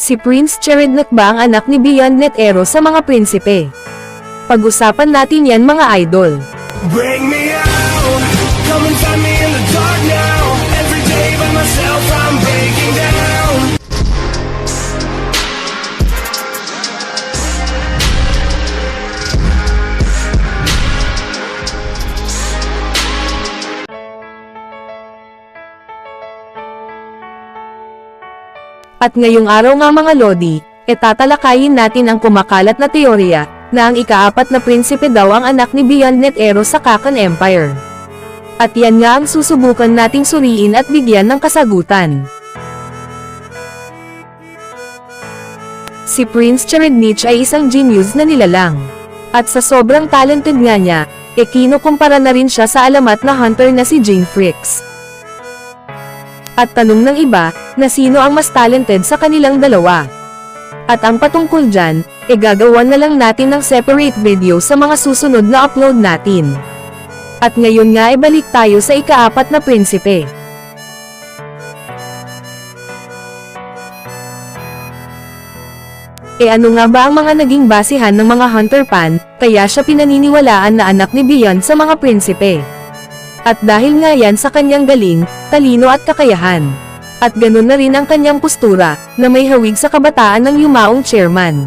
Si Prince Cherednak ba ang anak ni Beyond Net Ero sa mga prinsipe? Pag-usapan natin yan mga idol. Bring me out, At ngayong araw nga mga Lodi, e tatalakayin natin ang kumakalat na teorya, na ang ikaapat na prinsipe daw ang anak ni Beyond Net Ero sa Kakan Empire. At yan nga ang susubukan nating suriin at bigyan ng kasagutan. Si Prince Cherednich ay isang genius na nilalang. At sa sobrang talented nga niya, e kinukumpara na rin siya sa alamat na hunter na si Jane Fricks. At tanong ng iba, na sino ang mas talented sa kanilang dalawa. At ang patungkol dyan, e gagawan na lang natin ng separate video sa mga susunod na upload natin. At ngayon nga e balik tayo sa ikaapat na prinsipe. E ano nga ba ang mga naging basihan ng mga hunter pan, kaya siya pinaniniwalaan na anak ni Beyond sa mga prinsipe. At dahil nga yan sa kanyang galing, talino at kakayahan. At ganun na rin ang kanyang postura, na may hawig sa kabataan ng yumaong chairman.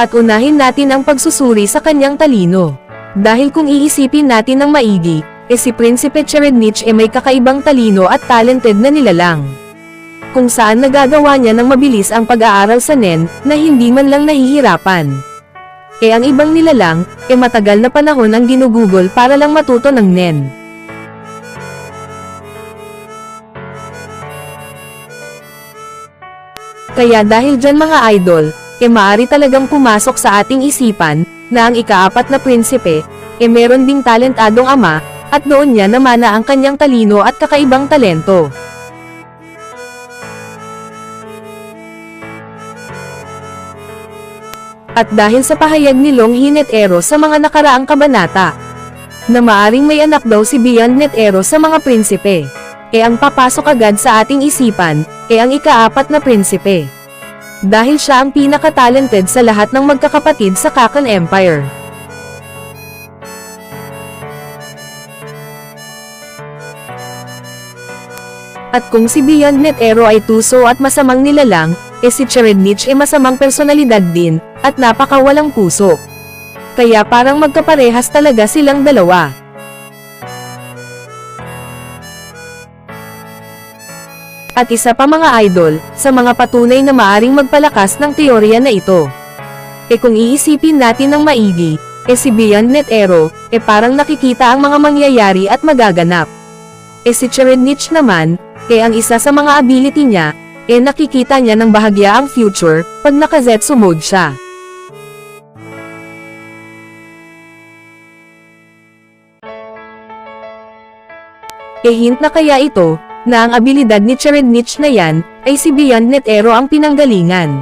At unahin natin ang pagsusuri sa kanyang talino. Dahil kung iisipin natin ng maigi, e si Prinsipe Cherednich e may kakaibang talino at talented na nilalang kung saan nagagawa niya ng mabilis ang pag-aaral sa NEN, na hindi man lang nahihirapan. E ang ibang nilalang, e matagal na panahon ang ginugugol para lang matuto ng NEN. Kaya dahil dyan mga idol, e maari talagang pumasok sa ating isipan, na ang ikaapat na prinsipe, e meron ding talentadong ama, at doon niya namana ang kanyang talino at kakaibang talento. At dahil sa pahayag ni Longhi Net Ero sa mga nakaraang kabanata, na maaring may anak daw si Beyond Net Ero sa mga prinsipe, e ang papasok agad sa ating isipan, e ang ikaapat na prinsipe. Dahil siya ang pinaka-talented sa lahat ng magkakapatid sa Kakan Empire. At kung si Beyond Net Ero ay tuso at masamang nilalang, e si Cherednich ay masamang personalidad din, at napakawalang puso. Kaya parang magkaparehas talaga silang dalawa. At isa pa mga idol, sa mga patunay na maaring magpalakas ng teorya na ito. E kung iisipin natin ng maigi, e si Beyond Net Ero, e parang nakikita ang mga mangyayari at magaganap. E si Cherednich naman, e ang isa sa mga ability niya, e nakikita niya ng bahagya ang future, pag naka-Zetsu mode siya. E hint na kaya ito, na ang abilidad ni Cherednich na yan, ay si Beyond Net Ero ang pinanggalingan.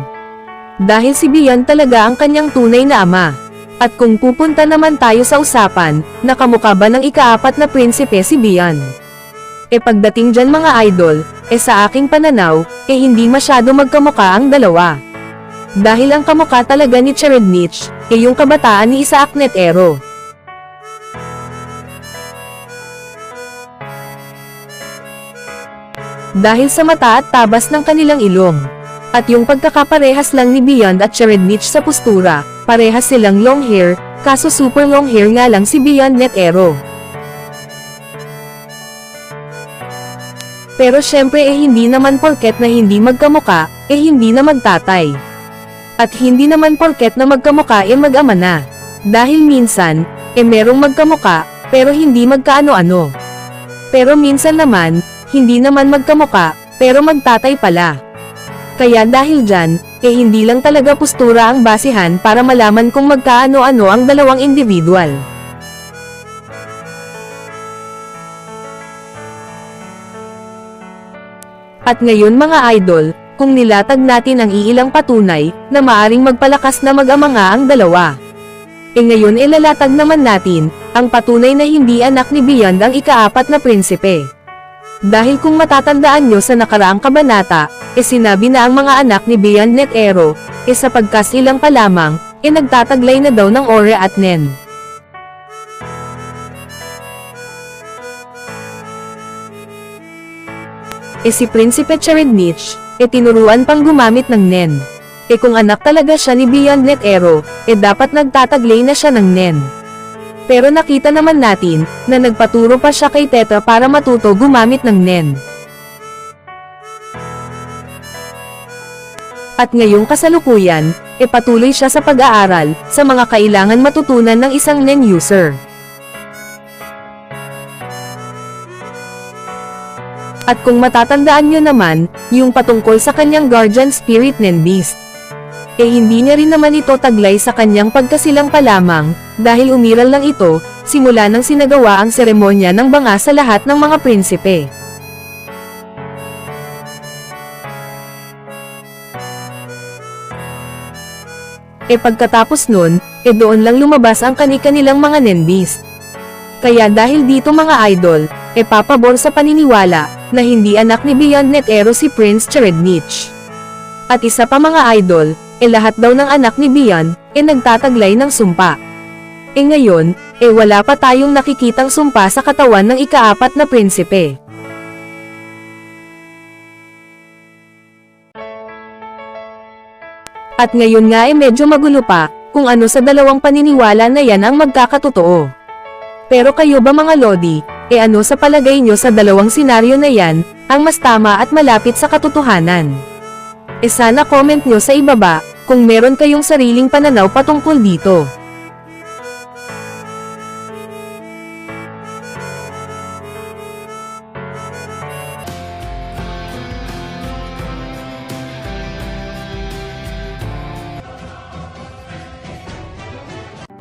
Dahil si Beyond talaga ang kanyang tunay na ama. At kung pupunta naman tayo sa usapan, nakamukha ba ng ikaapat na prinsipe si Beyond? E pagdating dyan mga idol, e sa aking pananaw, e hindi masyado magkamukha ang dalawa. Dahil ang kamukha talaga ni Cherednich, e yung kabataan ni Isaac Net Ero. dahil sa mata at tabas ng kanilang ilong. At yung pagkakaparehas lang ni Beyond at Cherednich sa postura, parehas silang long hair, kaso super long hair nga lang si Beyond Net Pero syempre eh hindi naman porket na hindi magkamuka, eh hindi na magtatay. At hindi naman porket na magkamuka eh mag-ama na. Dahil minsan, eh merong magkamuka, pero hindi magkaano-ano. Pero minsan naman, hindi naman magkamuka, pero magtatay pala. Kaya dahil dyan, eh hindi lang talaga postura ang basihan para malaman kung magkaano-ano ang dalawang individual. At ngayon mga idol, kung nilatag natin ang iilang patunay, na maaring magpalakas na mag-ama nga ang dalawa. E ngayon ilalatag naman natin, ang patunay na hindi anak ni Beyond ang ikaapat na prinsipe. Dahil kung matatandaan nyo sa nakaraang kabanata, e sinabi na ang mga anak ni Beyond Net Ero, e sa pagkasilang pa lamang, e nagtataglay na daw ng Ore at Nen. E si Prinsipe Cherednich, e tinuruan pang gumamit ng Nen. E kung anak talaga siya ni Net Ero, e dapat nagtataglay na siya ng Nen. Pero nakita naman natin, na nagpaturo pa siya kay Teta para matuto gumamit ng Nen. At ngayong kasalukuyan, e patuloy siya sa pag-aaral, sa mga kailangan matutunan ng isang Nen user. At kung matatandaan nyo naman, yung patungkol sa kanyang guardian spirit Nen Beast. Eh hindi niya rin naman ito taglay sa kanyang pagkasilang pa lamang, dahil umiral lang ito, simula nang sinagawa ang seremonya ng banga sa lahat ng mga prinsipe. E pagkatapos nun, e doon lang lumabas ang kani-kanilang mga Nenbeast. Kaya dahil dito mga idol, e papabor sa paniniwala, na hindi anak ni Beyond Net Ero si Prince Cherednich. At isa pa mga idol, e lahat daw ng anak ni Beyond, e nagtataglay ng sumpa. E ngayon, e wala pa tayong nakikitang sumpa sa katawan ng ikaapat na prinsipe. At ngayon nga e medyo magulo pa, kung ano sa dalawang paniniwala na yan ang magkakatotoo. Pero kayo ba mga Lodi, e ano sa palagay nyo sa dalawang senaryo na yan, ang mas tama at malapit sa katotohanan? E sana comment nyo sa ibaba, kung meron kayong sariling pananaw patungkol dito.